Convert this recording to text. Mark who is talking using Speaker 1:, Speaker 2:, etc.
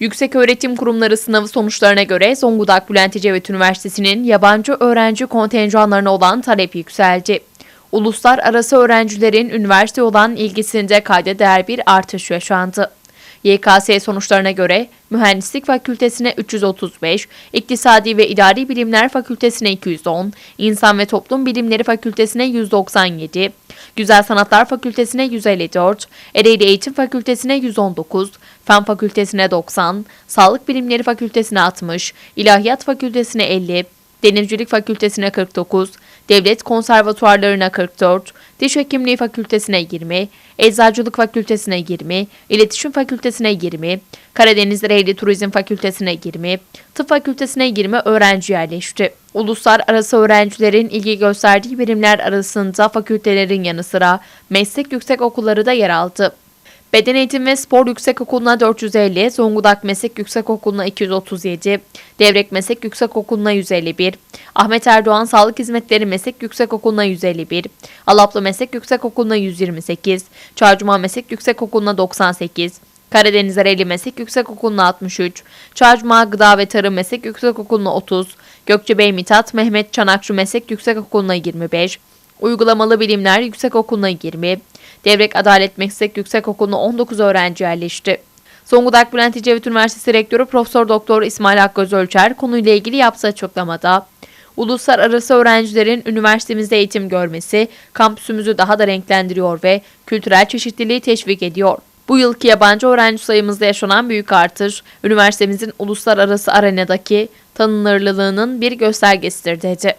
Speaker 1: Yükseköğretim Kurumları sınavı sonuçlarına göre Zonguldak Bülent Ecevit Üniversitesi'nin yabancı öğrenci kontenjanlarına olan talep yükseldi. Uluslararası öğrencilerin üniversite olan ilgisinde kayda değer bir artış yaşandı. YKS sonuçlarına göre Mühendislik Fakültesine 335, İktisadi ve İdari Bilimler Fakültesine 210, İnsan ve Toplum Bilimleri Fakültesine 197, Güzel Sanatlar Fakültesine 154, Ereğli Eğitim Fakültesine 119, Fen Fakültesine 90, Sağlık Bilimleri Fakültesine 60, İlahiyat Fakültesine 50, Denizcilik Fakültesine 49, Devlet Konservatuarlarına 44, Diş Hekimliği Fakültesine 20, Eczacılık Fakültesine 20, İletişim Fakültesine 20, Karadeniz Ereğli Turizm Fakültesine 20, Tıp Fakültesine 20 öğrenci yerleşti. Uluslararası öğrencilerin ilgi gösterdiği birimler arasında fakültelerin yanı sıra meslek yüksek okulları da yer aldı. Beden Eğitimi ve Spor Yüksekokulu'na 450, Zonguldak Meslek Yüksekokulu'na 237, Devrek Meslek Yüksekokulu'na 151, Ahmet Erdoğan Sağlık Hizmetleri Meslek Yüksekokulu'na 151, Alaplı Meslek Yüksekokulu'na 128, Çaycuma Meslek Yüksekokulu'na 98, Karadeniz Ereğli Meslek Yüksekokulu'na 63, Çaycuma Gıda ve Tarım Meslek Yüksekokulu'na 30, Gökçebey Mithat Mehmet Çanakçı Meslek Yüksekokulu'na 25, Uygulamalı Bilimler Yüksekokulu'na 20, Devrek Adalet Meslek Yüksekokulu'na 19 öğrenci yerleşti. Zonguldak Bülent Ecevit Üniversitesi Rektörü Profesör Doktor İsmail Akgöz Ölçer konuyla ilgili yaptığı açıklamada uluslararası öğrencilerin üniversitemizde eğitim görmesi kampüsümüzü daha da renklendiriyor ve kültürel çeşitliliği teşvik ediyor. Bu yılki yabancı öğrenci sayımızda yaşanan büyük artış, üniversitemizin uluslararası arenadaki tanınırlılığının bir göstergesidir dedi.